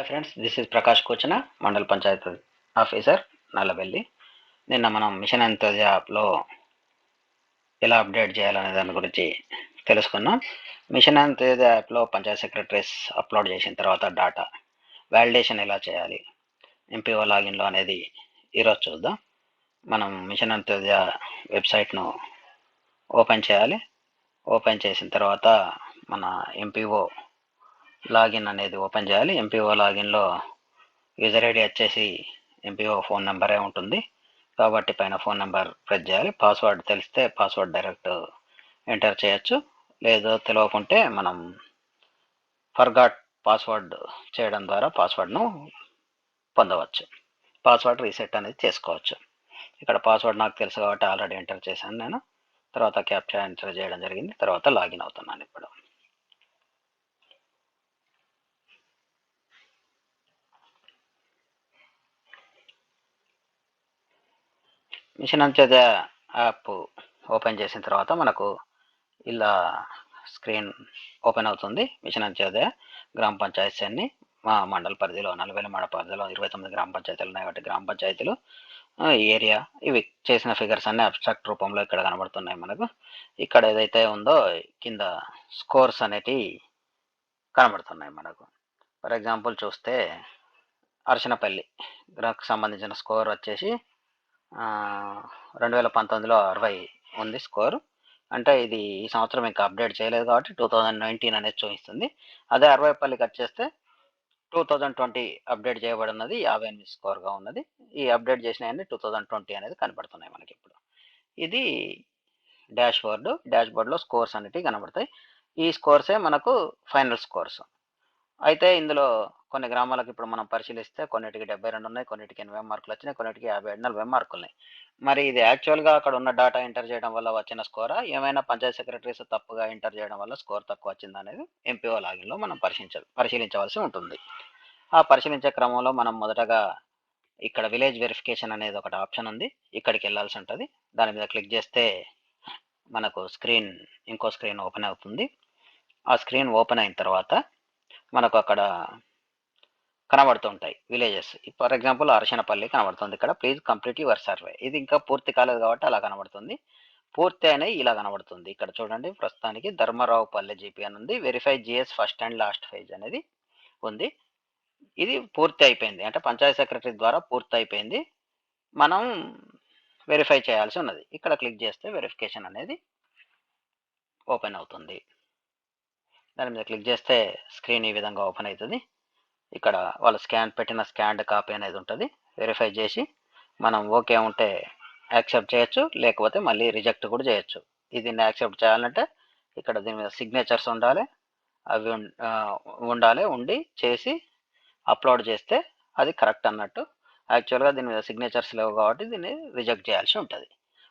Hi friends this is Prakash కోచన మండల panchayat officer Nallabelli. నిన్న మనం మిషన్ అంత్యోదయ యాప్లో ఎలా అప్డేట్ చేయాలనే దాని గురించి తెలుసుకున్నాం. మిషన్ అంత్యోదయ యాప్లో పంచాయత్ సెక్రటరీస్ అప్లోడ్ చేసిన తర్వాత డాటా వ్యాలిడేషన్ ఎలా చేయాలి ఎంపీఓ లాగిన్లో అనేది ఈరోజు చూద్దాం. మనం మిషన్ అంత్యోదయ వెబ్సైట్ను ఓపెన్ చేయాలి. ఓపెన్ చేసిన తర్వాత మన ఎంపీఓ లాగిన్ అనేది ఓపెన్ చేయాలి. ఎంపీఓ లాగిన్లో యూజర్ ఐడి వచ్చేసి ఎంపీఓ ఫోన్ నెంబరే ఉంటుంది. కాబట్టి పైన ఫోన్ నెంబర్ ప్రెస్ చేయాలి. పాస్వర్డ్ తెలిస్తే పాస్వర్డ్ డైరెక్ట్ ఎంటర్ చేయొచ్చు. లేదు తెలియకుంటే మనం ఫర్గాట్ పాస్వర్డ్ చేయడం ద్వారా పాస్వర్డ్ను పొందవచ్చు. పాస్వర్డ్ రీసెట్ అనేది చేసుకోవచ్చు. ఇక్కడ పాస్వర్డ్ నాకు తెలుసు కాబట్టి ఆల్రెడీ ఎంటర్ చేశాను నేను. తర్వాత క్యాప్చర్ ఎంటర్ చేయడం జరిగింది. తర్వాత లాగిన్ అవుతున్నాను ఇప్పుడు. మిషన్ అంత్యోదయ యాప్ ఓపెన్ చేసిన తర్వాత మనకు ఇలా స్క్రీన్ ఓపెన్ అవుతుంది. మిషన్ అంత్యోదయ గ్రామ పంచాయతీ అన్ని మా మండల పరిధిలో నలభై మండల పరిధిలో ఇరవై తొమ్మిది గ్రామ పంచాయతీలు ఉన్నాయి కాబట్టి గ్రామ పంచాయతీలు ఏరియా ఇవి చేసిన ఫిగర్స్ అన్ని అబ్స్ట్రాక్ట్ రూపంలో ఇక్కడ కనబడుతున్నాయి మనకు. ఇక్కడ ఏదైతే ఉందో కింద స్కోర్స్ అనేటి కనబడుతున్నాయి మనకు. ఫర్ ఎగ్జాంపుల్ చూస్తే అర్చనపల్లి సంబంధించిన స్కోర్ వచ్చేసి రెండు వేల పంతొమ్మిదిలో అరవై ఉంది స్కోర్. అంటే ఇది ఈ సంవత్సరం ఇంకా అప్డేట్ చేయలేదు కాబట్టి టూ థౌజండ్ నైన్టీన్ అనేది చూపిస్తుంది. అదే అరవై పల్లి కట్ వచ్చేస్తే టూ థౌజండ్ ట్వంటీ అప్డేట్ చేయబడినది యాభై ఎనిమిది స్కోర్గా ఉన్నది. ఈ అప్డేట్ చేసినవన్నీ టూ థౌజండ్ ట్వంటీ అనేది కనబడుతున్నాయి మనకి ఇప్పుడు. ఇది డాష్ బోర్డు డాష్ బోర్డులో స్కోర్స్ అనేటివి కనబడతాయి. ఈ స్కోర్సే మనకు ఫైనల్ స్కోర్స్. అయితే ఇందులో కొన్ని గ్రామాలకు ఇప్పుడు మనం పరిశీలిస్తే కొన్నిటికి డెబ్బై రెండు ఉన్నాయి కొన్నిటికి ఎనభై మార్కులు వచ్చినాయి కొన్నిటికి యాభై ఏడు నలభై మార్కులు ఉన్నాయి మరి ఇది యాక్చువల్గా అక్కడ ఉన్న డేటా ఎంటర్ చేయడం వల్ల వచ్చిన స్కోరా ఏమైనా పంచాయత్ సెక్రటరీస్ తప్పుగా ఎంటర్ చేయడం వల్ల స్కోర్ తక్కువ వచ్చింది అనేది ఎంపీఓ లాగిన్లో మనం పరిశీలించ పరిశీలించవలసి ఉంటుంది. ఆ పరిశీలించే క్రమంలో మనం మొదటగా ఇక్కడ విలేజ్ వెరిఫికేషన్ అనేది ఒకటి ఆప్షన్ ఉంది. ఇక్కడికి వెళ్ళాల్సి ఉంటుంది. దాని మీద క్లిక్ చేస్తే మనకు స్క్రీన్ ఇంకో స్క్రీన్ ఓపెన్ అవుతుంది. ఆ స్క్రీన్ ఓపెన్ అయిన తర్వాత మనకు అక్కడ కనబడుతుంటాయి విలేజెస్ ఫర్ ఎగ్జాంపుల్ అరసనపల్లి కనబడుతుంది ఇక్కడ. ప్లీజ్ కంప్లీట్ యువర్ సర్వే ఇది ఇంకా పూర్తి కాలేదు కాబట్టి అలా కనబడుతుంది. పూర్తి అయినవి ఇలా కనబడుతుంది. ఇక్కడ చూడండి ప్రస్తుతానికి ధర్మరావుపల్లి జీపీ అని ఉంది. Verify GS first and last phase అనేది ఉంది. ఇది పూర్తి అయిపోయింది. అంటే పంచాయత్ సెక్రటరీ ద్వారా పూర్తి అయిపోయింది. మనం వెరిఫై చేయాల్సి ఉన్నది. ఇక్కడ క్లిక్ చేస్తే వెరిఫికేషన్ అనేది ఓపెన్ అవుతుంది. దాని మీద క్లిక్ చేస్తే స్క్రీన్ ఈ విధంగా ఓపెన్ అవుతుంది. ఇక్కడ వాళ్ళు స్కాన్ పెట్టిన స్కాన్డ్ కాపీ అనేది ఉంటుంది. వెరిఫై చేసి మనం ఓకే ఉంటే యాక్సెప్ట్ చేయొచ్చు లేకపోతే మళ్ళీ రిజెక్ట్ కూడా చేయొచ్చు. ఇది యాక్సెప్ట్ చేయాలంటే ఇక్కడ దీని మీద సిగ్నేచర్స్ ఉండాలి. అవి ఉండాలి ఉండి చేసి అప్లోడ్ చేస్తే అది కరెక్ట్ అన్నట్టు. యాక్చువల్గా దీని మీద సిగ్నేచర్స్ లేవు కాబట్టి దీన్ని రిజెక్ట్ చేయాల్సి ఉంటుంది.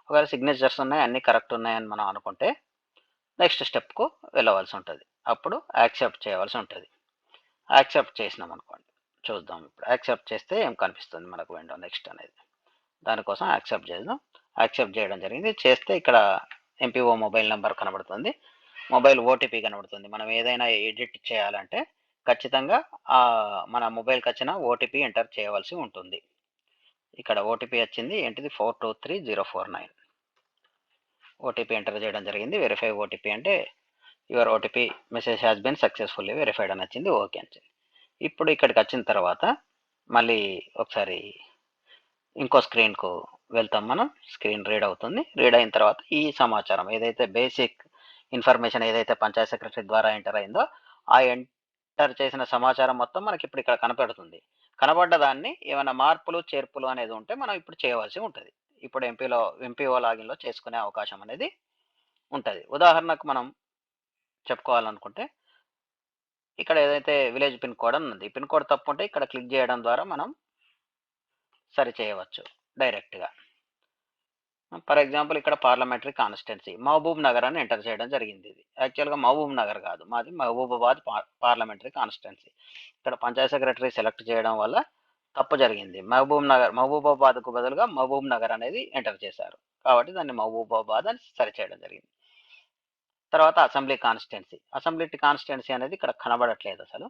ఒకవేళ సిగ్నేచర్స్ ఉన్నాయి అన్నీ కరెక్ట్ ఉన్నాయని మనం అనుకుంటే నెక్స్ట్ స్టెప్కు వెళ్ళవలసి ఉంటుంది. అప్పుడు యాక్సెప్ట్ చేయవలసి ఉంటుంది. యాక్సెప్ట్ చేసినాం అనుకోండి. చూద్దాం ఇప్పుడు. యాక్సెప్ట్ చేస్తే ఏం కనిపిస్తుంది మనకు విండో నెక్స్ట్ అనేది? దానికోసం యాక్సెప్ట్ చేద్దాం యాక్సెప్ట్ చేయడం జరిగింది. చేస్తే ఇక్కడ ఎంపీఓ మొబైల్ నెంబర్ కనబడుతుంది. మొబైల్ ఓటీపీ కనబడుతుంది. మనం ఏదైనా ఎడిట్ చేయాలంటే ఖచ్చితంగా మన మొబైల్కి వచ్చిన ఓటీపీ ఎంటర్ చేయవలసి ఉంటుంది. ఇక్కడ ఓటీపీ వచ్చింది. ఏంటిది? Four two three zero four nine OTP enter చేయడం జరిగింది. వెరిఫై ఓటీపీ అంటే your OTP message has been successfully verified అని వచ్చింది. ఓకే అని ఇప్పుడు ఇక్కడికి వచ్చిన తర్వాత మళ్ళీ ఒకసారి ఇంకో స్క్రీన్కు వెళ్తాం మనం. స్క్రీన్ రీడ్ అవుతుంది. రీడ్ అయిన తర్వాత ఈ సమాచారం ఏదైతే బేసిక్ ఇన్ఫర్మేషన్ ఏదైతే పంచాయత్ సెక్రటరీ ద్వారా ఎంటర్ అయిందో ఆ ఎంటర్ చేసిన సమాచారం మొత్తం మనకి ఇప్పుడు ఇక్కడ కనపడుతుంది. కనబడ్డ దాన్ని ఏమైనా మార్పులు చేర్పులు అనేది ఉంటే మనం ఇప్పుడు చేయవలసి ఉంటుంది. ఇప్పుడు ఎంపీలో ఎంపీఓ లాగిన్లో చేసుకునే అవకాశం అనేది ఉంటుంది. ఉదాహరణకు మనం చెప్పుకోవాలనుకుంటే ఇక్కడ ఏదైతే విలేజ్ పిన్ కోడ్ అని ఉంది పిన్ కోడ్ తప్పు ఉంటే ఇక్కడ క్లిక్ చేయడం ద్వారా మనం సరి చేయవచ్చు డైరెక్ట్గా. ఫర్ ఎగ్జాంపుల్ ఇక్కడ పార్లమెంటరీ కాన్స్టిట్యున్సీ మహబూబ్ నగర్ అని ఎంటర్ చేయడం జరిగింది ఇది. యాక్చువల్గా మహబూబ్ నగర్ కాదు మాది మహబూబాబాద్ పార్లమెంటరీ కాన్స్టిట్యున్సీ. ఇక్కడ పంచాయత్ సెక్రటరీ సెలెక్ట్ చేయడం వల్ల తప్పు జరిగింది. మహబూబ్ నగర్ మహబూబాబాద్కు బదులుగా మహబూబ్ నగర్ అనేది ఎంటర్ చేశారు. కాబట్టి దాన్ని మహబూబాబాద్ అని సరి చేయడం జరిగింది. తర్వాత అసెంబ్లీ కాన్స్టిట్యున్సీ అసెంబ్లీ కాన్స్టిట్యున్సీ అనేది ఇక్కడ కనబడట్లేదు అసలు.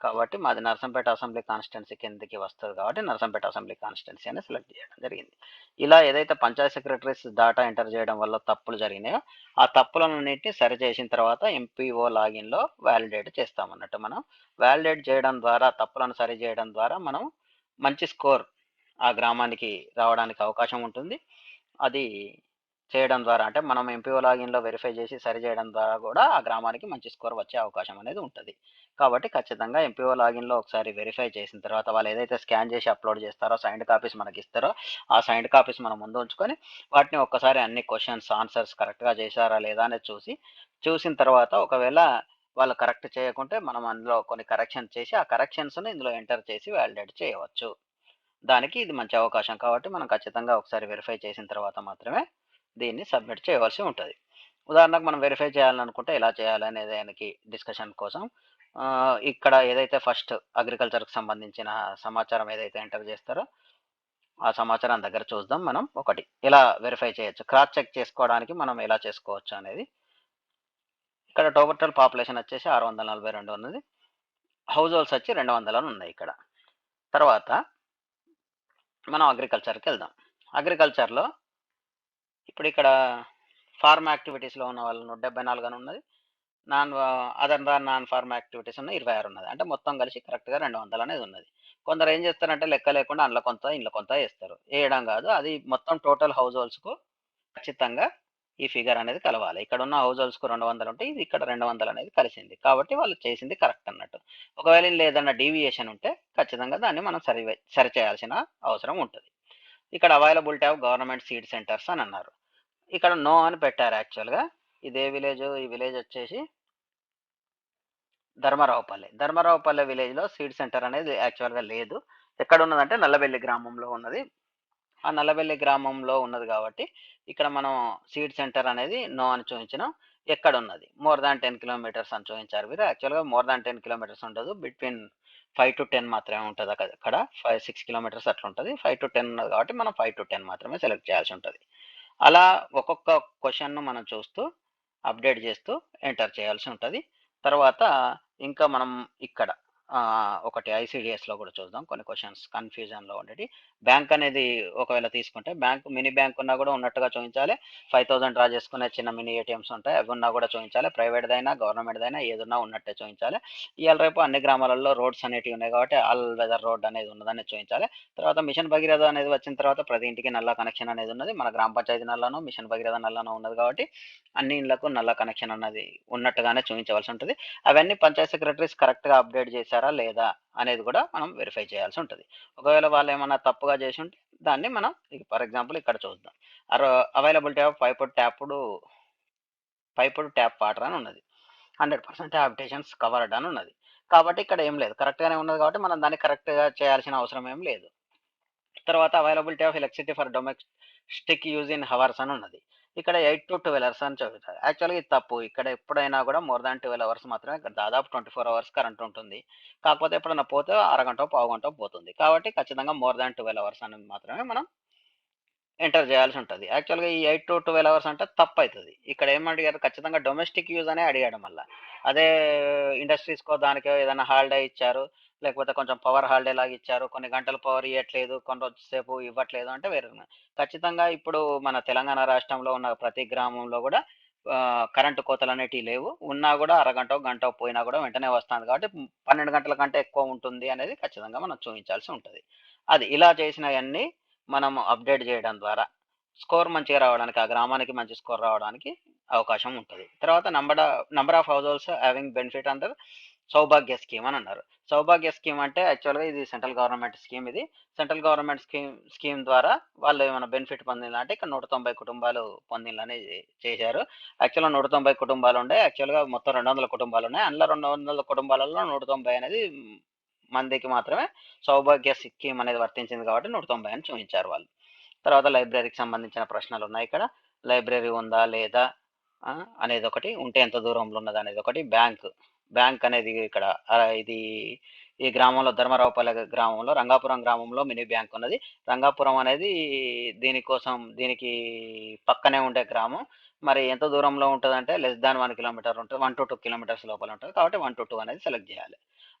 కాబట్టి మాది నరసంపేట అసెంబ్లీ కాన్స్టిట్యున్సీ కిందకి వస్తుంది కాబట్టి నరసంపేట అసెంబ్లీ కాన్స్టిట్యున్సీ అని సెలెక్ట్ చేయడం జరిగింది. ఇలా ఏదైతే పంచాయత్ సెక్రటరీస్ డేటా ఎంటర్ చేయడం వల్ల తప్పులు జరిగినాయో ఆ తప్పులన్నింటినీ సరి చేసిన తర్వాత ఎంపీఓ లాగిన్లో వ్యాలిడేట్ చేస్తామన్నట్టు మనం. వ్యాలిడేట్ చేయడం ద్వారా తప్పులను సరి చేయడం ద్వారా మనం మంచి స్కోర్ ఆ గ్రామానికి రావడానికి అవకాశం ఉంటుంది. అది చేయడం ద్వారా అంటే మనం ఎంపీఓ లాగిన్లో వెరిఫై చేసి సరి చేయడం ద్వారా కూడా ఆ గ్రామానికి మంచి స్కోర్ వచ్చే అవకాశం అనేది ఉంటుంది. కాబట్టి ఖచ్చితంగా ఎంపీఓ లాగిన్లో ఒకసారి వెరిఫై చేసిన తర్వాత వాళ్ళు ఏదైతే స్కాన్ చేసి అప్లోడ్ చేస్తారో సైన్డ్ కాపీస్ మనకి ఇస్తారో ఆ సైన్డ్ కాపీస్ మనం ముందు ఉంచుకొని వాటిని ఒక్కసారి అన్ని క్వశ్చన్స్ ఆన్సర్స్ కరెక్ట్గా చేశారా లేదా అనేది చూసి చూసిన తర్వాత ఒకవేళ వాళ్ళు కరెక్ట్ చేయకుంటే మనం అందులో కొన్ని కరెక్షన్స్ చేసి ఆ కరెక్షన్స్ని ఇందులో ఎంటర్ చేసి వ్యాలిడేట్ చేయవచ్చు. దానికి ఇది మంచి అవకాశం. కాబట్టి మనం ఖచ్చితంగా ఒకసారి వెరిఫై చేసిన తర్వాత మాత్రమే దీన్ని సబ్మిట్ చేయవలసి ఉంటుంది. ఉదాహరణకు మనం వెరిఫై చేయాలనుకుంటే ఎలా చేయాలనే దానికి డిస్కషన్ కోసం ఇక్కడ ఏదైతే ఫస్ట్ అగ్రికల్చర్కి సంబంధించిన సమాచారం ఏదైతే ఎంటర్ చేస్తారో ఆ సమాచారం దగ్గర చూద్దాం మనం ఒకటి. ఎలా వెరిఫై చేయొచ్చు. క్రాస్ చెక్ చేసుకోవడానికి మనం ఎలా చేసుకోవచ్చు అనేది. ఇక్కడ టోటల్ పాపులేషన్ వచ్చేసి ఆరు వందల నలభై రెండు ఉన్నది. హౌస్ హోల్డ్స్ వచ్చి రెండు వందలు ఉన్నాయి ఇక్కడ. తర్వాత మనం అగ్రికల్చర్కి వెళ్దాం. అగ్రికల్చర్లో ఇప్పుడు ఇక్కడ ఫార్మ్ యాక్టివిటీస్లో ఉన్న వాళ్ళను నూట డెబ్బై నాలుగు ఉన్నది. Non other than non farm activities ఉన్న ఇరవై ఆరు ఉన్నది. అంటే మొత్తం కలిసి కరెక్ట్గా రెండు వందలు అనేది ఉన్నది. కొందరు ఏం చేస్తారంటే లెక్క లేకుండా అందులో కొంత ఇంట్లో కొంత వేస్తారు. వేయడం కాదు. అది మొత్తం టోటల్ హౌస్ హోల్డ్స్కు ఖచ్చితంగా ఈ ఫిగర్ అనేది కలవాలి. ఇక్కడ ఉన్న హౌస్ హోల్డ్స్కు రెండు వందలు ఉంటే ఇది ఇక్కడ రెండు వందలు అనేది కలిసింది. కాబట్టి వాళ్ళు చేసింది కరెక్ట్ అన్నట్టు. ఒకవేళ లేదన్న డీవియేషన్ ఉంటే ఖచ్చితంగా దాన్ని మనం సరి సరి చేయాల్సిన అవసరం ఉంటుంది. ఇక్కడ availability of government seed centres అని అన్నారు. ఇక్కడ నో అని పెట్టారు యాక్చువల్గా ఇదే విలేజ్ ఈ విలేజ్ వచ్చేసి ధర్మరావుపల్లె. ధర్మరావుపల్లె విలేజ్లో సీడ్ సెంటర్ అనేది యాక్చువల్గా లేదు. ఎక్కడ ఉన్నదంటే నల్లబెల్లి గ్రామంలో ఉన్నది. ఆ నల్లబెల్లి గ్రామంలో ఉన్నది కాబట్టి ఇక్కడ మనం సీడ్ సెంటర్ అనేది నో అని చూపించినాం ఎక్కడ ఉన్నది? మోర్ దాన్ టెన్ కిలోమీటర్స్ అని చూపించారు మీరు యాక్చువల్గా మోర్ దాన్ టెన్ కిలోమీటర్స్ ఉండదు. బిట్వీన్ ఫైవ్ టు టెన్ మాత్రమే ఉంటుంది అక్కడ అక్కడ. ఫైవ్ సిక్స్ కిలోమీటర్స్ అట్లా ఉంటుంది. ఫైవ్ టు టెన్ ఉన్నది కాబట్టి మనం ఫైవ్ టు టెన్ మాత్రమే సెలెక్ట్ చేయాల్సి ఉంటుంది. అలా ఒక్కొక్క క్వశ్చన్ను మనం చూస్తూ అప్డేట్ చేస్తూ ఎంటర్ చేయాల్సి ఉంటుంది. తర్వాత ఇంకా మనం ఇక్కడ ఒకటి ఐసిడిఎస్లో కూడా చూద్దాం. కొన్ని క్వశ్చన్స్ కన్ఫ్యూజన్లో ఉండేది బ్యాంక్ అనేది ఒకవేళ తీసుకుంటే బ్యాంక్ మినీ బ్యాంక్ ఉన్నా కూడా ఉన్నట్టుగా చూపించాలి ఫైవ్ థౌసండ్ డ్రా చేసుకునే చిన్న మినీ ఏటీఎంస్ ఉంటాయి. అవి ఉన్నా కూడా చూపించాలి ప్రైవేట్దైనా గవర్నమెంట్దైనా ఏదున్నా ఉన్నట్టే చూపించాలి ఇవాళ రేపు అన్ని గ్రామాలలో రోడ్స్ అనేటివి ఉన్నాయి కాబట్టి ఆల్ వెదర్ రోడ్ అనేది ఉన్నదని చూపించాలి తర్వాత మిషన్ భగీరథ అనేది వచ్చిన తర్వాత ప్రతి ఇంటికి నల్ల కనెక్షన్ అనేది ఉన్నది. మన గ్రామ పంచాయతీ నల్లను మిషన్ భగీరథ నల్లను ఉన్నది కాబట్టి అన్ని ఇళ్ళకు నల్ల కనెక్షన్ అన్నది ఉన్నట్టుగానే చూపించవలసి ఉంటుంది. అవన్నీ పంచాయత్ సెక్రటరీస్ కరెక్ట్గా అప్డేట్ చేశారు. లేదా అనేది కూడా మనం వెరిఫై చేయాల్సి ఉంటుంది. ఒకవేళ వాళ్ళు ఏమైనా తప్పుగా చేసి ఉంటే దాన్ని మనం ఫర్ ఎగ్జాంపుల్ ఇక్కడ చూద్దాం. Availability of piped tapped piped tap water అని ఉన్నది. హండ్రెడ్ పర్సెంట్ హ్యాబిటేషన్స్ కవర్డ్ అని ఉన్నది. కాబట్టి ఇక్కడ ఏం లేదు. కరెక్ట్గానే ఉన్నది కాబట్టి మనం దాన్ని కరెక్ట్గా చేయాల్సిన అవసరం ఏం లేదు. తర్వాత availability of electricity for domestic use in hours అని ఉన్నది. ఇక్కడ ఎయిట్ టు ట్వెల్వ్ అవర్స్ అని చదువుతారు యాక్చువల్గా ఇది తప్పు. ఇక్కడ ఎప్పుడైనా కూడా మోర్ దాన్ ట్వెల్వ్ అవర్స్ మాత్రమే ఇక్కడ దాదాపు ట్వంటీ ఫోర్ అవర్స్ కరెంట్ ఉంటుంది. కాకపోతే ఎప్పుడైనా పోతే అరగంట పావు గంట పోతుంది. కాబట్టి ఖచ్చితంగా మోర్ దాన్ ట్వెల్వ్ అవర్స్ అని మాత్రమే మనం ఎంటర్ చేయాల్సి ఉంటుంది. యాక్చువల్గా ఈ ఎయిట్ టు ట్వెల్వ్ అవర్స్ అంటే తప్పు అవుతుంది. ఇక్కడ ఏం అడిగారు? ఖచ్చితంగా డొమెస్టిక్ యూజ్ అనే అడిగాడు మళ్ళీ. అదే ఇండస్ట్రీస్కో దానికో ఏదైనా హాలిడే ఇచ్చారు. లేకపోతే కొంచెం పవర్ హాలిడే లాగా ఇచ్చారు. కొన్ని గంటలు పవర్ ఇవ్వట్లేదు కొన్ని రోజుసేపు ఇవ్వట్లేదు అంటే వేరే ఖచ్చితంగా ఇప్పుడు మన తెలంగాణ రాష్ట్రంలో ఉన్న ప్రతి గ్రామంలో కూడా కరెంటు కోతలు అనేటివి లేవు. ఉన్నా కూడా అరగంట గంట పోయినా కూడా వెంటనే వస్తుంది కాబట్టి పన్నెండు గంటల కంటే ఎక్కువ ఉంటుంది అనేది ఖచ్చితంగా మనం చూపించాల్సి ఉంటుంది. అది ఇలా చేసినవన్నీ మనం అప్డేట్ చేయడం ద్వారా స్కోర్ మంచిగా రావడానికి ఆ గ్రామానికి మంచి స్కోర్ రావడానికి అవకాశం ఉంటుంది. తర్వాత number number of households having benefit అంటారు సౌభాగ్య స్కీమ్ అని అన్నారు. సౌభాగ్య స్కీమ్ అంటే యాక్చువల్గా ఇది సెంట్రల్ గవర్నమెంట్ స్కీమ్ ఇది. సెంట్రల్ గవర్నమెంట్ స్కీమ్ స్కీమ్ ద్వారా వాళ్ళు ఏమైనా బెనిఫిట్ పొందిందా అంటే ఇక్కడ నూట తొంభై కుటుంబాలు పొందిందని చేశారు. యాక్చువల్గా నూట తొంభై కుటుంబాలు ఉండే యాక్చువల్గా మొత్తం రెండు వందల కుటుంబాలు ఉన్నాయి. అందులో రెండు వందల కుటుంబాలలో నూట తొంభై అనేది మందికి మాత్రమే సౌభాగ్య స్కీమ్ అనేది వర్తించింది కాబట్టి నూట తొంభై అని చూపించారు వాళ్ళు. తర్వాత లైబ్రరీకి సంబంధించిన ప్రశ్నలు ఉన్నాయి ఇక్కడ. లైబ్రరీ ఉందా లేదా అనేది ఒకటి. ఉంటే ఎంత దూరంలో ఉన్నది అనేది ఒకటి. బ్యాంక్ బ్యాంక్ అనేది ఇక్కడ ఇది ఈ గ్రామంలో ధర్మరావుపల్లె గ్రామంలో రంగాపురం గ్రామంలో మినీ బ్యాంక్ ఉన్నది రంగాపురం అనేది దీనికోసం దీనికి పక్కనే ఉండే గ్రామం. మరి ఎంత దూరంలో ఉంటుంది అంటే లెస్ దాన్ వన్ కిలోమీటర్ ఉంటుంది వన్ టు టూ కిలోమీటర్స్ లోపల ఉంటుంది. కాబట్టి వన్ టు టూ అనేది సెలెక్ట్ చేయాలి.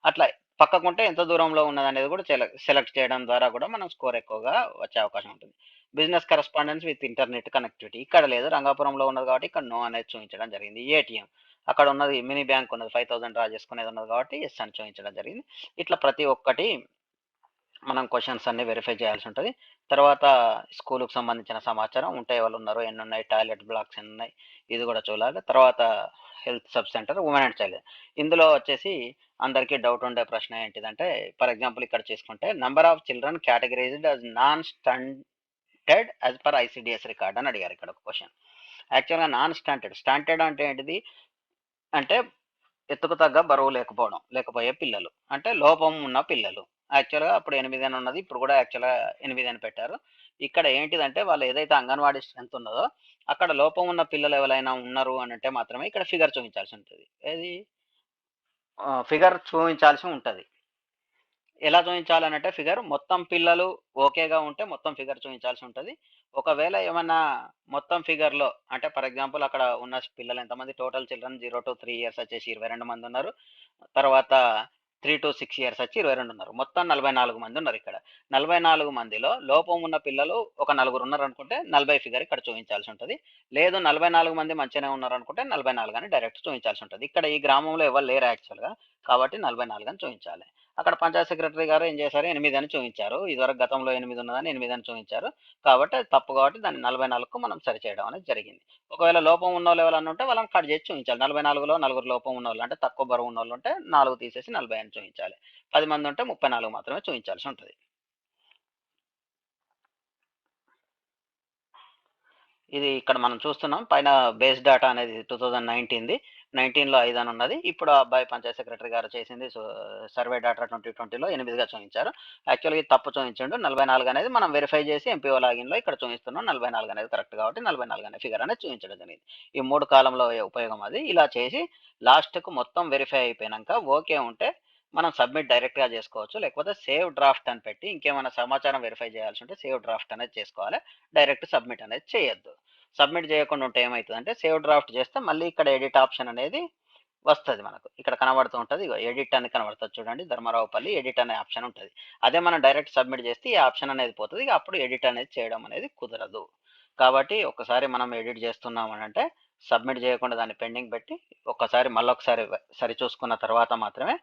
అట్లా పక్కకుంటే ఎంత దూరంలో ఉన్నది అనేది కూడా సెలెక్ట్ చేయడం ద్వారా కూడా మనం స్కోర్ ఎక్కువగా వచ్చే అవకాశం ఉంటుంది. Business correspondence with internet connectivity. ఇక్కడ లేదు రంగాపురంలో ఉన్నది కాబట్టి ఇక్కడ నో అనేది చూపించడం జరిగింది. ఏటీఎం. అక్కడ ఉన్నది మినీ బ్యాంక్ ఉన్నది ఫైవ్ థౌసండ్ డ్రా చేసుకునేది ఉన్నది కాబట్టి ఎస్ అని చూపించడం జరిగింది. ఇట్లా ప్రతి ఒక్కటి మనం క్వశ్చన్స్ అన్ని వెరిఫై చేయాల్సి ఉంటుంది. తర్వాత స్కూల్కి సంబంధించిన సమాచారం ఉంటే వాళ్ళు ఉన్నారు ఎన్ని ఉన్నాయి టాయిలెట్ బ్లాక్స్ ఎన్ని ఉన్నాయి ఇది కూడా చూడాలి. తర్వాత health sub centre women and child. ఇందులో వచ్చేసి అందరికీ డౌట్ ఉండే ప్రశ్న ఏంటిదంటే ఫర్ ఎగ్జాంపుల్ ఇక్కడ చేసుకుంటే number of children categorized as non standard as per ICDS record అని అడిగారు ఇక్కడ ఒక క్వశ్చన్. యాక్చువల్గా నాన్ స్టాండర్డ్ స్టాండర్డ్ అంటే ఏంటిది? అంటే ఎత్తుకు తగ్గ బరువు లేకపోవడం లేకపోయే పిల్లలు. అంటే లోపం ఉన్న పిల్లలు. యాక్చువల్గా అప్పుడు ఎనిమిది అని ఉన్నది ఇప్పుడు కూడా యాక్చువల్గా ఎనిమిది అని పెట్టారు. ఇక్కడ ఏంటిదంటే వాళ్ళు ఏదైతే అంగన్వాడీ స్ట్రెంత్ ఉన్నదో అక్కడ లోపం ఉన్న పిల్లలు ఎవరైనా ఉన్నారు అని అంటే మాత్రమే ఇక్కడ ఫిగర్ చూపించాల్సి ఉంటుంది. ఏది? ఫిగర్ చూపించాల్సి ఉంటుంది. ఎలా చూపించాలనంటే ఫిగర్ మొత్తం పిల్లలు ఓకేగా ఉంటే మొత్తం ఫిగర్ చూపించాల్సి ఉంటుంది. ఒకవేళ ఏమన్నా మొత్తం ఫిగర్లో అంటే ఫర్ ఎగ్జాంపుల్ అక్కడ ఉన్న పిల్లలు ఎంతమంది? Total children zero to three years వచ్చేసి ఇరవై రెండు మంది ఉన్నారు. తర్వాత త్రీ టు సిక్స్ ఇయర్స్ వచ్చి ఇరవై రెండు ఉన్నారు. మొత్తం నలభై నాలుగు మంది ఉన్నారు ఇక్కడ. నలభై నాలుగు మందిలో లోపం ఉన్న పిల్లలు ఒక నలుగురు ఉన్నారు అనుకుంటే నలభై ఫిగర్ ఇక్కడ చూపించాల్సి ఉంటుంది. లేదు నలభై నాలుగు మంది మంచిగానే ఉన్నారు అనుకుంటే నలభై నాలుగు అని డైరెక్ట్ చూపించాల్సి ఉంటుంది. ఇక్కడ ఈ గ్రామంలో ఎవరు లేరు యాక్చువల్గా. కాబట్టి నలభై నాలుగు అని చూపించాలి అక్కడ పంచాయత్ సెక్రటరీ గారు ఏం చేశారు? ఎనిమిది అని చూపించారు. ఇదివరకు గతంలో ఎనిమిది ఉన్నదని ఎనిమిది అని చూపించారు. కాబట్టి తప్పు కాబట్టి దాన్ని నలభై నాలుగుకు మనం సరిచేయడం అనేది జరిగింది. ఒకవేళ లోపం ఉన్న వాళ్ళు ఎవరన్నా ఉంటే వాళ్ళని కట్ చేసి చూపించాలి. నలభై నాలుగులో నలుగురు లోపం ఉన్న వాళ్ళు అంటే తక్కువ బరువు ఉన్న వాళ్ళు ఉంటే నాలుగు తీసేసి నలభై అని చూపించాలి. పది మంది ఉంటే ముప్పై నాలుగు మాత్రమే చూపించాల్సి ఉంటుంది. ఇది ఇక్కడ మనం చూస్తున్నాం. పైన బేస్ డేటా అనేది టూ థౌజండ్ నైన్టీన్ది. నైన్టీన్లో ఐదు అని ఉన్నది. ఇప్పుడు ఆ అబ్బాయి పంచాయత్ సెక్రటరీ గారు చేసింది. సర్వే డేటా ట్వంటీ ట్వంటీలో ఎనిమిదిగా చూపించారు. యాక్చువల్గా తప్పు చూపించండు. నలభై నాలుగు అనేది మనం వెరిఫై చేసి ఎంపీఓ లాగిన్లో ఇక్కడ చూపిస్తున్నాం. నలభై నాలుగు అనేది కరెక్ట్ కాబట్టి నలభై నాలుగు అనే ఫిగర్ అనేది చూపించడం జరిగింది. ఈ మూడు కాలంలో ఉపయోగం అది. ఇలా చేసి లాస్ట్కు మొత్తం వెరిఫై అయిపోయాక ఓకే ఉంటే మనం సబ్మిట్ డైరెక్ట్గా చేసుకోవచ్చు. లేకపోతే సేవ్ డ్రాఫ్ట్ అని పెట్టి ఇంకేమైనా సమాచారం వెరిఫై చేయాల్సి ఉంటే సేవ్ డ్రాఫ్ట్ అనేది చేసుకోవాలి. డైరెక్ట్ సబ్మిట్ అనేది చేయొద్దు. సబ్మిట్ చేయకుండా ఉంటే ఏమవుతుందంటే సేవ్ డ్రాఫ్ట్ చేస్తే మళ్ళీ ఇక్కడ ఎడిట్ ఆప్షన్ అనేది వస్తుంది మనకు. ఇక్కడ కనబడుతూ ఉంటుంది ఎడిట్ అని కనబడుతుంది చూడండి ధర్మరావుపల్లి ఎడిట్ అనే ఆప్షన్ ఉంటుంది. అదే మనం డైరెక్ట్ సబ్మిట్ చేస్తే ఈ ఆప్షన్ అనేది పోతుంది అప్పుడు ఎడిట్ అనేది చేయడం అనేది కుదరదు. కాబట్టి ఒకసారి మనం ఎడిట్ చేస్తున్నాం అని అంటే సబ్మిట్ చేయకుండా దాన్ని పెండింగ్ పెట్టి ఒక్కసారి మళ్ళొకసారి సరి చూసుకున్న తర్వాత మాత్రమే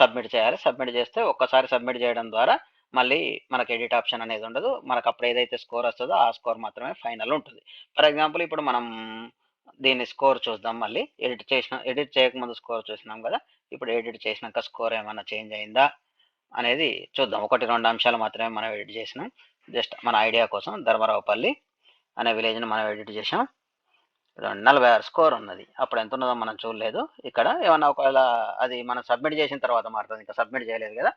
సబ్మిట్ చేయాలి. సబ్మిట్ చేస్తే ఒక్కసారి సబ్మిట్ చేయడం ద్వారా మళ్ళీ మనకి ఎడిట్ ఆప్షన్ అనేది ఉండదు. మనకు అప్పుడు ఏదైతే స్కోర్ వస్తుందో ఆ స్కోర్ మాత్రమే ఫైనల్ ఉంటుంది. ఫర్ ఎగ్జాంపుల్ ఇప్పుడు మనం దీన్ని స్కోర్ చూద్దాం మళ్ళీ. ఎడిట్ చేసిన ఎడిట్ చేయకముందు స్కోర్ చూసినాం కదా. ఇప్పుడు ఎడిట్ చేసినాక స్కోర్ ఏమైనా చేంజ్ అయిందా అనేది చూద్దాం. ఒకటి రెండు అంశాలు మాత్రమే మనం ఎడిట్ చేసినాం. జస్ట్ మన ఐడియా కోసం ధర్మరావుపల్లి అనే విలేజ్ని మనం ఎడిట్ చేసాం నలభై ఆరు స్కోర్ ఉన్నది. అప్పుడు ఎంత ఉన్నదో మనం చూడలేదు. ఇక్కడ ఏమన్నా ఒకవేళ అది మనం సబ్మిట్ చేసిన తర్వాత మారుతుంది. ఇంకా సబ్మిట్ చేయలేదు కదా.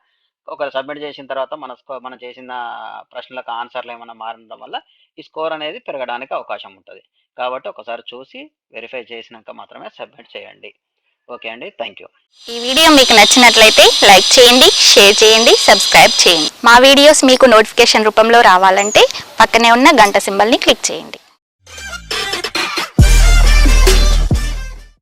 ఒకరు సబ్మిట్ చేసిన తర్వాత మన స్కోర్ మనం చేసిన ప్రశ్నలకు ఆన్సర్లు ఏమైనా మారడం వల్ల ఈ స్కోర్ అనేది పెరగడానికి అవకాశం ఉంటుంది. కాబట్టి ఒకసారి చూసి వెరిఫై చేసినాక మాత్రమే సబ్మిట్ చేయండి. ఓకే అండి. Thank you. ఈ వీడియో మీకు నచ్చినట్లయితే లైక్ చేయండి షేర్ చేయండి సబ్స్క్రైబ్ చేయండి. మా వీడియోస్ మీకు నోటిఫికేషన్ రూపంలో రావాలంటే పక్కనే ఉన్న గంట సింబల్ని క్లిక్ చేయండి.